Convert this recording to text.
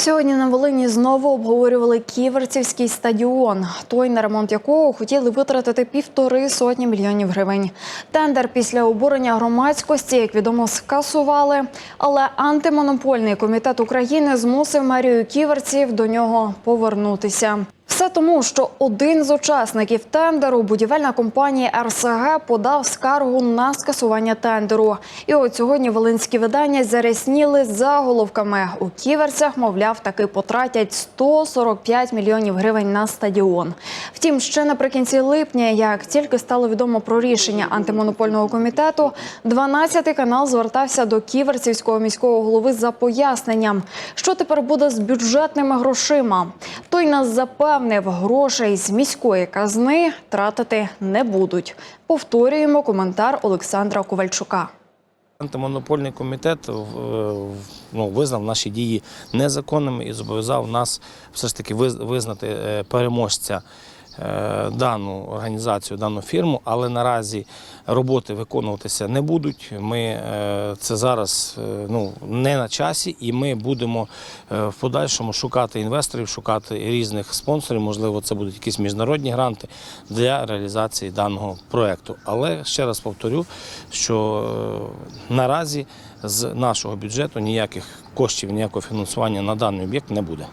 Сьогодні на Волині знову обговорювали Ківерцівський стадіон, той на ремонт якого хотіли витратити півтори сотні мільйонів гривень. Тендер після обурення громадськості, як відомо, скасували. Але антимонопольний комітет України змусив мерію Ківерців до нього повернутися. Все тому, що один з учасників тендеру, будівельна компанія РСГ, подав скаргу на скасування тендеру. І от сьогодні волинські видання зарясніли заголовками. У ківерцях, мовляв, таки потратять 145 мільйонів гривень на стадіон. Втім, ще наприкінці липня, як тільки стало відомо про рішення антимонопольного комітету, 12 канал звертався до ківерцівського міського голови за поясненням, що тепер буде з бюджетними грошима. Той нас запевнив, грошей з міської казни тратити не будуть. Повторюємо коментар Олександра Ковальчука. Антимонопольний комітет е, ну, визнав наші дії незаконними і зобов'язав нас все ж таки виз- визнати е, переможця дану організацію, дану фірму, але наразі роботи виконуватися не будуть. Ми е, це зараз е, ну, не на часі, і ми будемо е, в подальшому шукати інвесторів, шукати різних спонсорів. Можливо, це будуть якісь міжнародні гранти для реалізації даного проекту. Але ще раз повторю, що е, наразі з нашого бюджету ніяких коштів, ніякого фінансування на даний об'єкт не буде.